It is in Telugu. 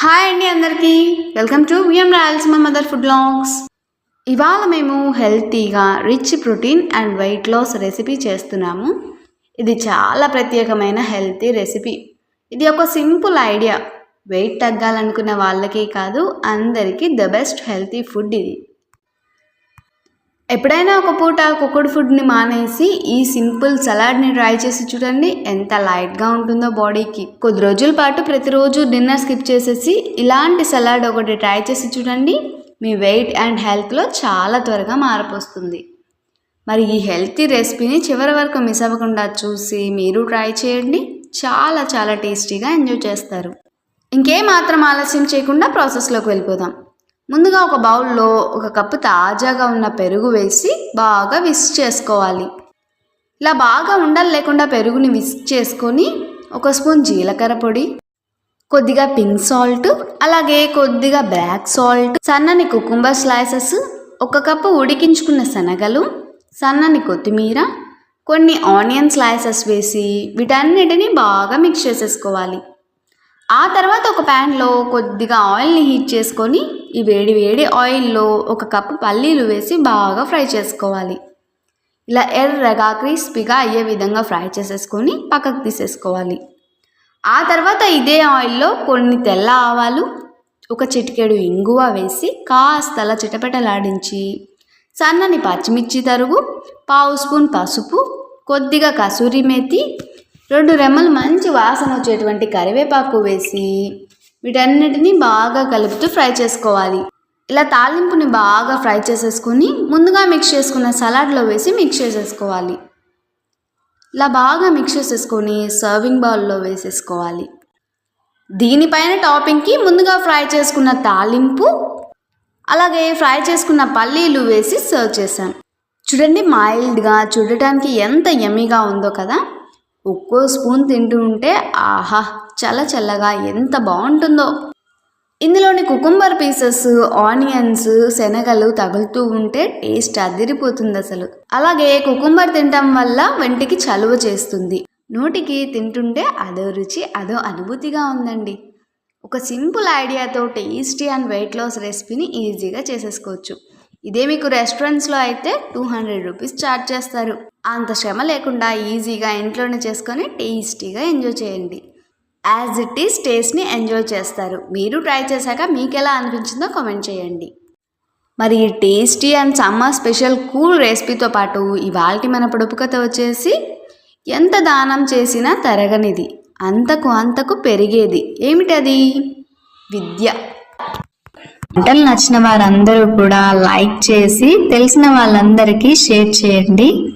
హాయ్ అండి అందరికీ. Welcome to VM Rayalaseema mother food longs ఇవాళ మేము హెల్తీగా rich protein and weight loss recipe చేస్తున్నాము. ఇది చాలా ప్రత్యేకమైన హెల్తీ రెసిపీ ఇది ఒక సింపుల్ ఐడియా. వెయిట్ తగ్గాలనుకున్న వాళ్ళకే కాదు అందరికీ ద బెస్ట్ హెల్తీ ఫుడ్ ఇది. ఎప్పుడైనా ఒక పూట కుక్కుడు ఫుడ్ని మానేసి ఈ సింపుల్ సలాడ్ని ట్రై చేసి చూడండి. ఎంత లైట్గా ఉంటుందో బాడీకి. కొద్ది రోజుల పాటు ప్రతిరోజు డిన్నర్ స్కిప్ చేసేసి ఇలాంటి సలాడ్ ఒకటి ట్రై చేసి చూడండి. మీ వెయిట్ అండ్ హెల్త్లో చాలా త్వరగా మారిపోస్తుంది మరి ఈ హెల్తీ రెసిపీని చివరి వరకు మిస్ అవ్వకుండా చూసి మీరు ట్రై చేయండి. చాలా చాలా టేస్టీగా ఎంజాయ్ చేస్తారు. ఇంకేం మాత్రం ఆలస్యం చేయకుండా ప్రాసెస్లోకి వెళ్ళిపోదాం. ముందుగా ఒక బౌల్లో ఒక కప్పు తాజాగా ఉన్న పెరుగు వేసి బాగా విస్క్ చేసుకోవాలి. ఇలా బాగా ఉండలు లేకుండా పెరుగుని విస్క్ చేసుకొని ఒక స్పూన్ జీలకర్ర పొడి కొద్దిగా పింక్ సాల్ట్ అలాగే కొద్దిగా బ్లాక్ సాల్ట్ సన్నని కుకుంబర్ స్లైసెస్ ఒక కప్పు ఉడికించుకున్న శనగలు సన్నని కొత్తిమీర కొన్ని ఆనియన్ స్లైసెస్ వేసి వీటన్నిటిని బాగా మిక్స్ చేసేసుకోవాలి. ఆ తర్వాత ఒక ప్యాన్లో కొద్దిగా ఆయిల్ని హీట్ చేసుకొని ఈ వేడి వేడి ఆయిల్లో ఒక కప్పు పల్లీలు వేసి బాగా ఫ్రై చేసుకోవాలి. ఇలా ఎర్రగా క్రిస్పీగా అయ్యే విధంగా ఫ్రై చేసేసుకొని పక్కకు తీసేసుకోవాలి. ఆ తర్వాత ఇదే ఆయిల్లో కొన్ని తెల్ల ఆవాలు ఒక చిటికెడు ఇంగువ వేసి కాస్తలా చిటపటలాడించి సన్నని పచ్చిమిర్చి తరుగు పావు స్పూన్ పసుపు కొద్దిగా కసూరి మేతి రెండు రెమ్మలు మంచి వాసన వచ్చేటువంటి కరివేపాకు వేసి వీటన్నిటిని బాగా కలుపుతూ ఫ్రై చేసుకోవాలి. ఇలా తాలింపుని బాగా ఫ్రై చేసేసుకొని ముందుగా మిక్స్ చేసుకున్న సలాడ్లో వేసి మిక్స్ చేసేసుకోవాలి. ఇలా బాగా మిక్స్ చేసేసుకొని సర్వింగ్ బౌల్లో వేసేసుకోవాలి. దీనిపైన టాపింగ్కి ముందుగా ఫ్రై చేసుకున్న తాలింపు అలాగే ఫ్రై చేసుకున్న పల్లీలు వేసి సర్వ్ చేశాం. చూడండి మైల్డ్గా చూడటానికి ఎంత ఎమీగా ఉందో కదా. ఒక్కో స్పూన్ తింటూ ఉంటే ఆహా! చల్ల చల్లగా ఎంత బాగుంటుందో. ఇందులోని కుకుంబర్ పీసెస్ ఆనియన్స్ శనగలు తగులుతూ ఉంటే టేస్ట్ అదిరిపోతుంది అసలు. అలాగే కుకుంబర్ తినటం వల్ల వెంటికి చలువ చేస్తుంది. నోటికి తింటుంటే అదో రుచి అదో అనుభూతిగా ఉందండి. ఒక సింపుల్ ఐడియాతో టేస్టీ అండ్ వెయిట్ లాస్ రెసిపీని ఈజీగా చేసేసుకోవచ్చు. ఇదే మీకు రెస్టారెంట్స్లో అయితే టూ హండ్రెడ్ రూపీస్ ఛార్జ్ చేస్తారు. అంత శ్రమ లేకుండా ఈజీగా ఇంట్లోనే చేసుకొని టేస్టీగా ఎంజాయ్ చేయండి. యాజ్ ఇట్ ఈస్ టేస్ట్ని ఎంజాయ్ చేస్తారు. మీరు ట్రై చేశాక మీకు ఎలా అనిపించిందో కామెంట్ చేయండి. మరి ఈ tasty and summer special cool రెసిపీతో పాటు ఇవాళ మన పొడుపు కథ వచ్చేసి ఎంత దానం చేసినా తరగనిది అంతకు అంతకు పెరిగేది. ఏమిటది? విద్య. వంటలు నచ్చిన వారందరూ కూడా లైక్ చేసి తెలిసిన వాళ్ళందరికీ షేర్ చేయండి.